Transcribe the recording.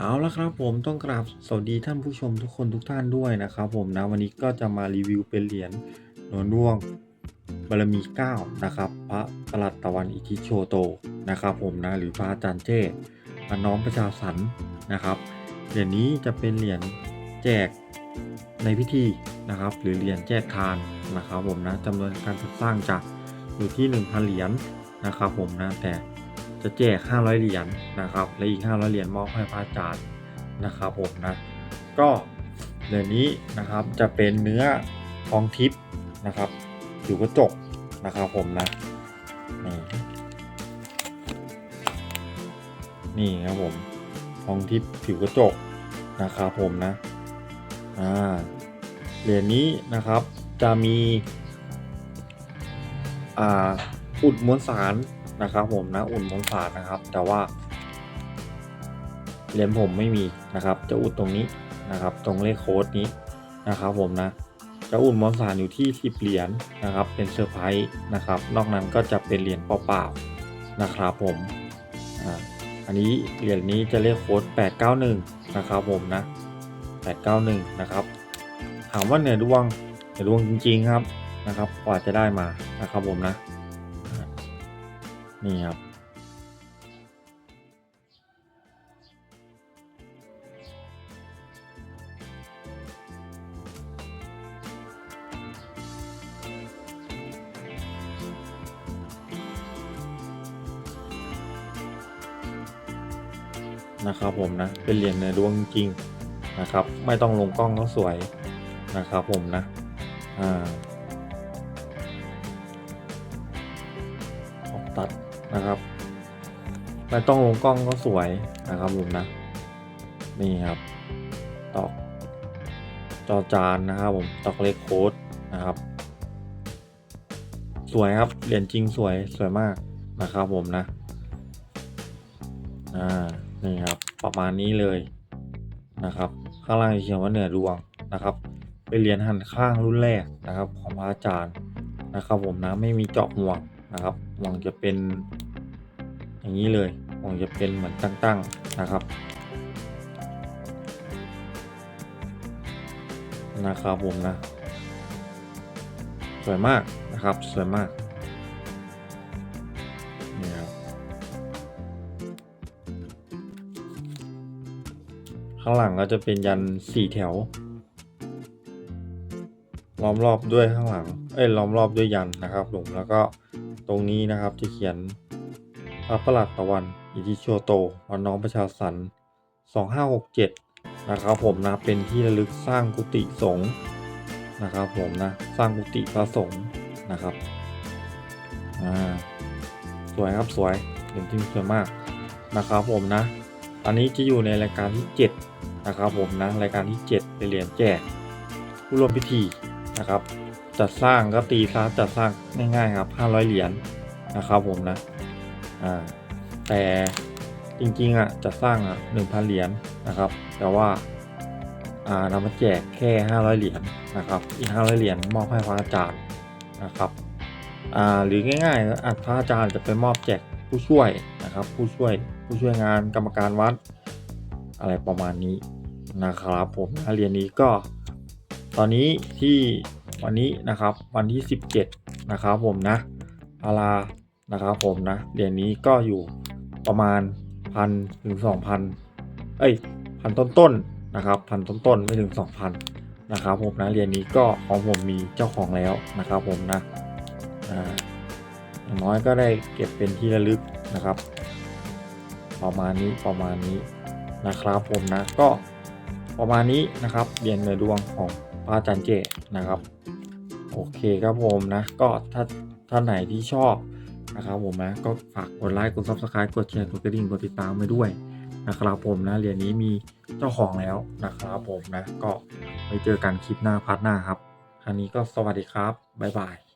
เอาละครับผมต้องกราบสวัสดีท่านผู้ชมทุกคนทุกท่านด้วยนะครับผมนะวันนี้ก็จะมารีวิวเป็นเหรียญหนวดด้วงบารมี9นะครับพระประหลัดตะวันอิทิโชโตนะครับผมนะหรือพระอาจารย์เจ้มาน้อมประชาสรรค์นะครับเหรียญนี้จะเป็นเหรียญแจกในพิธีนะครับ หรือเหรียญแจกทานนะครับผมนะจำนวนการสร้างจะอยู่ที่ 1,000 เหรียญนะครับผมนะแต่ จะแจก 500 เหรียญนะครับ และอีก 500 เหรียญมอบให้พระอาจารย์นะครับผมนะ ก็เหรียญนี้นะครับจะเป็นเนื้อทองทิพย์นะครับอยู่กระจกนะครับผมนะ นี่นี่ครับผมทองทิพย์ผิวกระจกนะครับผมนะ อ่า เหรียญนี้นะครับจะมี อ่าอุดมวลสาร นะครับผมนะอุดมวลสารนะครับ แต่ว่าเหรียญผมไม่มีนะครับ จะอุดตรงนี้นะครับ ตรงเลขโค้ดนี้นะครับ ผมนะจะอุดมวลสารอยู่ที่10เหรียญนะครับ เป็นเซอร์ไพรส์นะครับ นอกนั้นก็จะเป็นเหรียญเปล่าๆนะครับผมอ่าอันนี้เหรียญนี้จะเลขโค้ด891นะครับผมนะ891นะครับ ถามว่าเหนือดวงเหนือดวงจริง ๆครับนะครับกว่าจะได้มานะครับผมนะ นี่ครับ นะครับผมนะ เป็นเหรียญเนื้อดวงจริงนะครับ ไม่ต้องลงกล้องก็สวยนะครับผมนะ อ่า ตัดนะครับไม่ต้องลงกล้องก็สวยนะครับผมนะ นี่ครับตอกจอจานนะครับผมตอกเลขโค้ดนะครับ สวยครับเหรียญจริงสวยสวยมากนะครับผมนะอ่านี่ครับประมาณนี้เลยนะครับ ข้างล่างเขียนว่าเหนือดวงนะครับ เป็นเหรียญหันข้างรุ่นแรกนะครับ ของพระอาจารย์นะครับ ผมนะไม่มีเจาะห่วงนะครับ ห่วงจะเป็นอย่างนี้เลยห่วงจะเป็นเหมือนตั้งๆนะครับ นะครับผมนะ สวยมากนะครับสวยมากนี่ครับข้างหลังก็จะเป็นยันสี่แถวล้อมรอบด้วยข้างหลัง เอ้ยล้อมรอบด้วยยันนะครับผมแล้วก็ ตรงนี้นะครับจะเขียนพระประหลัดตะวัน อิทิโชโตวันน้องประชาสรรค์2567 นะครับผมนะเป็นที่ระลึกสร้างกุฏิสงฆ์นะครับผมนะสร้างกุฏิพระสงฆ์นะครับอ่าสวยครับสวยเห็นจริงสวยมากนะครับผมนะ อันนี้จะอยู่ในรายการที่ 7 นะครับผมนะรายการที่ 7เป็นเหรียญแจกผู้ร่วมพิธีนะครับ จัดสร้างก็ตีซะจัดสร้างง่ายๆครับ500เหรียญนะครับผมนะอ่าแต่จริงๆอะจัดสร้างอะ1,000เหรียญนะครับ แต่ว่าอ่านำมาแจกแค่ 500เหรียญนะครับอีก500เหรียญมอบให้พระอาจารย์นะครับอ่าหรือง่ายๆอะพระอาจารย์จะไปมอบแจกผู้ช่วยนะครับ ผู้ช่วยผู้ช่วยงานกรรมการวัด อะไรประมาณนี้นะครับผมนะเรียนนี้ก็ตอนนี้ที่ วันนี้นะครับวันที่ 17 นะครับผมนะอารานะครับผมนะเหรียญนี้ก็อยู่ประมาณพันถึงสองพันเอ้ยพันต้นๆนะครับพันต้นๆไม่ถึง 2,000นะครับผมนะเหรียญนี้ก็ของผมมีเจ้าของแล้วนะครับผมนะอ่าอย่างน้อยก็ได้เก็บเป็นที่ระลึกนะครับ ประมาณนี้ประมาณนี้นะครับผมนะก็ประมาณนี้นะครับเหรียญในดวงของพระอาจารย์เจนะครับ โอเคครับผมนะ ก็ถ้าท่านไหนที่ชอบนะครับผมนะก็ฝากกดไลค์กด subscribe กดแชร์กดกระดิ่งกดติดตามไปด้วยนะครับผมนะเหรียญนี้มีเจ้าของแล้วนะครับผมนะ ก็ไปเจอกันคลิปหน้าพาร์ทหน้าครับครั้งนี้ก็สวัสดีครับ บ๊ายบาย